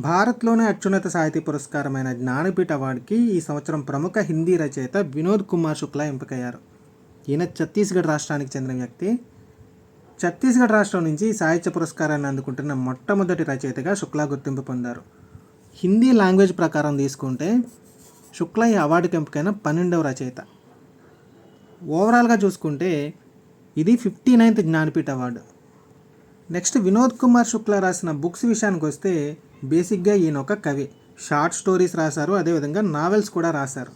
భారత్లోనే అత్యున్నత సాహితీ పురస్కారమైన జ్ఞానపీఠ అవార్డుకి ఈ సంవత్సరం ప్రముఖ హిందీ రచయిత వినోద్ కుమార్ శుక్లా ఎంపికయ్యారు. ఈయన ఛత్తీస్గఢ్ రాష్ట్రానికి చెందిన వ్యక్తి. ఛత్తీస్గఢ్ రాష్ట్రం నుంచి సాహిత్య పురస్కారాన్ని అందుకుంటున్న మొట్టమొదటి రచయితగా శుక్లా గుర్తింపు పొందారు. హిందీ లాంగ్వేజ్ ప్రకారం తీసుకుంటే శుక్లా ఈ అవార్డుకి ఎంపికైన పన్నెండవ రచయిత. ఓవరాల్గా చూసుకుంటే ఇది fifty ninth Jnanpith award. Next Vinod Kumar Shukla రాసిన బుక్స్ విషయానికి వస్తే బేసిక్గా ఈయన ఒక కవి. షార్ట్ స్టోరీస్ రాశారు అదేవిధంగా నావెల్స్ కూడా రాశారు.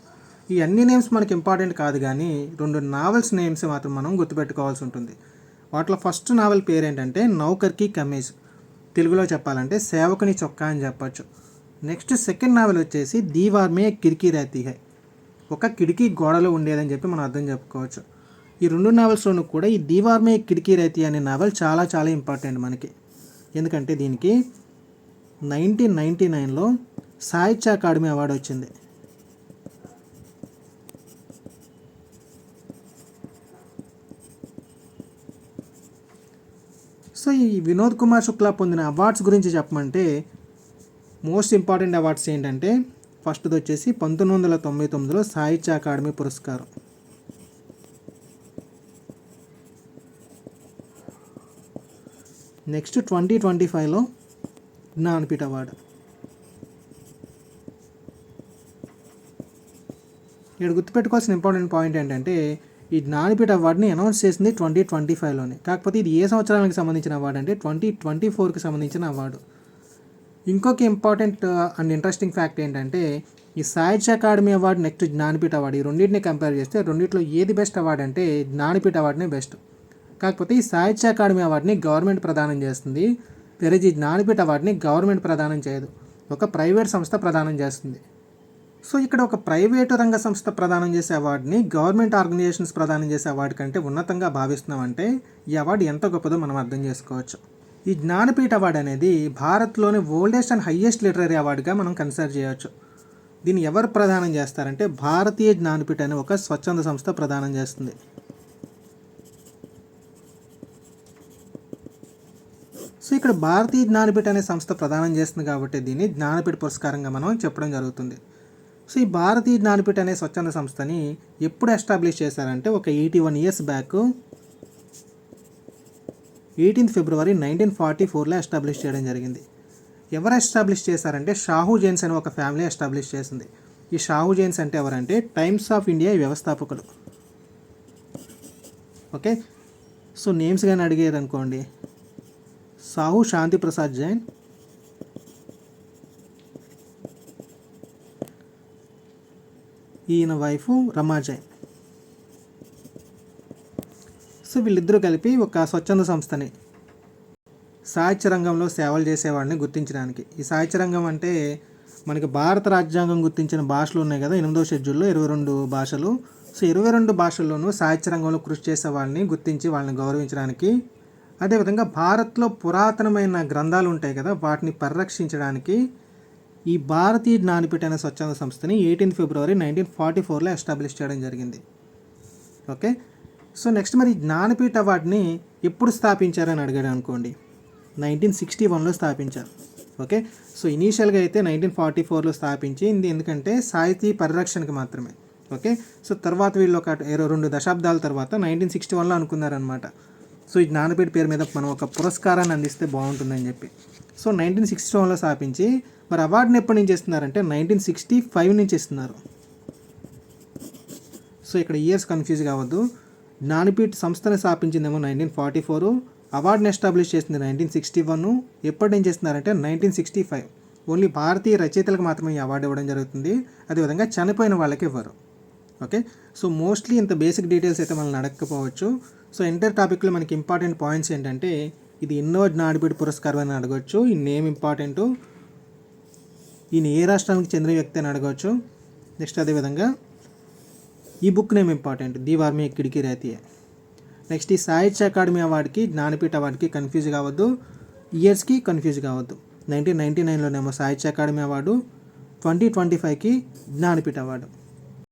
ఈ అన్ని నేమ్స్ మనకి ఇంపార్టెంట్ కాదు కానీ రెండు నావెల్స్ నేమ్స్ మాత్రం మనం గుర్తుపెట్టుకోవాల్సి ఉంటుంది. వాటిలో ఫస్ట్ నావెల్ పేరేంటంటే నౌకర్కి కమేజ్. తెలుగులో చెప్పాలంటే సేవకుని చొక్కా అని చెప్పచ్చు. నెక్స్ట్ సెకండ్ నావెల్ వచ్చేసి దీవార్మే కిరికీ రాతి హై. ఒక కిటికీ గోడలో ఉండేదని చెప్పి మనం అర్థం చెప్పుకోవచ్చు. ఈ రెండు నావెల్స్లోనూ కూడా ఈ దీవార్మే కిటికీ రైతి అనే నావెల్ చాలా చాలా ఇంపార్టెంట్ మనకి. ఎందుకంటే దీనికి నైన్టీన్ నైంటీ నైన్లో సాహిత్య అకాడమీ అవార్డు వచ్చింది. సో ఈ వినోద్ కుమార్ శుక్లా పొందిన అవార్డ్స్ గురించి చెప్పమంటే మోస్ట్ ఇంపార్టెంట్ అవార్డ్స్ ఏంటంటే ఫస్ట్ది వచ్చేసి పంతొమ్మిది వందల తొంభై తొమ్మిదిలో సాహిత్య అకాడమీ పురస్కారం. నెక్స్ట్ ట్వంటీ ట్వంటీ ఫైవ్లో జ్ఞానపీఠ అవార్డు ఇక్కడ గుర్తుపెట్టుకోవాల్సిన ఇంపార్టెంట్ పాయింట్ ఏంటంటే ఈ జ్ఞానపీఠ అవార్డుని అనౌన్స్ చేసింది ట్వంటీ ట్వంటీ ఫైవ్లోనే కాకపోతే ఇది ఏ సంవత్సరానికి సంబంధించిన అవార్డు అంటే ట్వంటీ ట్వంటీ ఫోర్కి సంబంధించిన అవార్డు ఇంకొక ఇంపార్టెంట్ అండ్ ఇంట్రెస్టింగ్ ఫ్యాక్ట్ ఏంటంటే ఈ Sahitya Akademi award next Jnanpith award ఈ రెండింటిని కంపేర్ చేస్తే రెండింటిలో ఏది బెస్ట్ అవార్డు అంటే జ్ఞానపీఠ అవార్డునే బెస్ట్ కాకపోతే ఈ సాహిత్య అకాడమీ అవార్డుని గవర్నమెంట్ ప్రదానం చేస్తుంది. వేరే ఈ జ్ఞానపీఠ అవార్డుని గవర్నమెంట్ ప్రదానం చేయదు. ఒక ప్రైవేట్ సంస్థ ప్రదానం చేస్తుంది. సో ఇక్కడ ఒక ప్రైవేటు రంగ సంస్థ ప్రదానం చేసే అవార్డుని గవర్నమెంట్ ఆర్గనైజేషన్స్ ప్రదానం చేసే అవార్డు కంటే ఉన్నతంగా భావిస్తున్నామంటే ఈ అవార్డు ఎంత గొప్పదో మనం అర్థం చేసుకోవచ్చు. ఈ జ్ఞానపీఠ అవార్డు అనేది భారత్లోని ఓల్డెస్ట్ అండ్ హయ్యెస్ట్ లిటరీ అవార్డుగా మనం కన్సిడర్ చేయవచ్చు దీన్ని ఎవరు ప్రదానం చేస్తారంటే భారతీయ జ్ఞానపీఠ అనే ఒక స్వచ్ఛంద సంస్థ ప్రదానం చేస్తుంది. సో ఇక్కడ భారతీయ జ్ఞానపీఠ అనే సంస్థ ప్రదానం చేస్తుంది కాబట్టి దీన్ని జ్ఞానపీఠ పురస్కారంగా మనం చెప్పడం జరుగుతుంది. సో ఈ భారతీయ జ్ఞానపీఠ అనే స్వచ్ఛంద సంస్థని ఎప్పుడు ఎస్టాబ్లిష్ చేశారంటే ఒక eighty one years back eighteenth February nineteen forty ఫోర్లో ఎస్టాబ్లిష్ చేయడం జరిగింది. ఎవరు ఎస్టాబ్లిష్ చేశారంటే షాహూ జైన్స్ అనే ఒక ఫ్యామిలీ ఎస్టాబ్లిష్ చేసింది. ఈ షాహు జైన్స్ అంటే ఎవరంటే టైమ్స్ ఆఫ్ ఇండియా వ్యవస్థాపకులు. ఓకే? సో నేమ్స్ కానీ అడిగారు అనుకోండి సాహు శాంతి ప్రసాద్ జైన్ ఈయన వైఫ్ రమా జైన్। సో వీళ్ళిద్దరూ కలిపి ఒక స్వచ్ఛంద సంస్థని సాహిత్య రంగంలో సేవలు చేసేవాడిని గుర్తించడానికి. ఈ సాహిత్య రంగం అంటే మనకి భారత రాజ్యాంగం గుర్తించిన భాషలు ఉన్నాయి కదా ఎనిమిదవ షెడ్యూల్లో ఇరవై రెండు భాషలు. సో ఇరవై రెండు భాషల్లోనూ సాహిత్య రంగంలో కృషి చేసే వాళ్ళని గుర్తించి వాళ్ళని గౌరవించడానికి అదేవిధంగా భారత్లో పురాతనమైన గ్రంథాలు ఉంటాయి కదా వాటిని పరిరక్షించడానికి ఈ భారతీయ జ్ఞానపీఠ అనే స్వచ్ఛంద సంస్థని ఎయిటీన్ ఫిబ్రవరి నైన్టీన్ ఫార్టీ ఫోర్లో ఎస్టాబ్లిష్ చేయడం జరిగింది. ఓకే సో నెక్స్ట్ మరి జ్ఞానపీఠ అవార్డుని ఎప్పుడు స్థాపించారని అడిగాడు అనుకోండి. నైన్టీన్ సిక్స్టీ వన్లో స్థాపించారు. ఓకే సో ఇనీషియల్గా అయితే నైన్టీన్ ఫార్టీ ఫోర్లో స్థాపించింది ఎందుకంటే సాహితీ పరిరక్షణకి మాత్రమే. ఓకే సో తర్వాత వీళ్ళు ఒక రెండు దశాబ్దాల తర్వాత నైన్టీన్ సిక్స్టీ వన్లో అనుకున్నారనమాట సో ఈ జ్ఞానపీఠ పేరు మీద మనం ఒక పురస్కారాన్ని అందిస్తే బాగుంటుందని చెప్పి. సో నైన్టీన్ సిక్స్టీ వన్లో స్థాపించి మరి అవార్డుని ఎప్పటి నుంచి ఇస్తున్నారంటే నైన్టీన్ సిక్స్టీ ఫైవ్ నుంచి ఇస్తున్నారు సో ఇక్కడ ఇయర్స్ కన్ఫ్యూజ్ కావద్దు. జ్ఞానపీఠ్ సంస్థని స్థాపించిందేమో నైన్టీన్ ఫార్టీ ఫోర్. అవార్డుని ఎస్టాబ్లిష్ చేసింది నైన్టీన్ సిక్స్టీ వన్. ఎప్పటి నుంచి ఇస్తున్నారంటే నైన్టీన్ సిక్స్టీ ఫైవ్. ఓన్లీ భారతీయ రచయితలకు మాత్రమే ఈ అవార్డు ఇవ్వడం జరుగుతుంది. అదేవిధంగా చనిపోయిన వాళ్ళకి ఇవ్వరు. ఓకే సో మోస్ట్లీ ఇంత బేసిక్ డీటెయిల్స్ అయితే మనల్ని అడగకపోవచ్చు సో ఎంటర్ టాపిక్లో మనకి ఇంపార్టెంట్ పాయింట్స్ ఏంటంటే ఇది ఎన్నో జ్ఞానపీఠ పురస్కారం అని అడగవచ్చు ఈ నేమ్ ఇంపార్టెంటు ఈయన ఏ రాష్ట్రానికి చెందిన వ్యక్తి అని అడగవచ్చు నెక్స్ట్ అదేవిధంగా ఈ బుక్ నేమ్ ఇంపార్టెంట్ ది వార్మి కిడికి రైతీ నెక్స్ట్ ఈ సాహిత్య అకాడమీ అవార్డుకి జ్ఞానపీఠ అవార్డుకి కన్ఫ్యూజ్ కావద్దు. ఇయర్స్కి కన్ఫ్యూజ్ కావద్దు. నైన్టీన్ నైన్టీ నైన్లోనేమో సాహిత్య అకాడమీ అవార్డు ట్వంటీ ట్వంటీ ఫైవ్కి జ్ఞానపీఠ అవార్డు.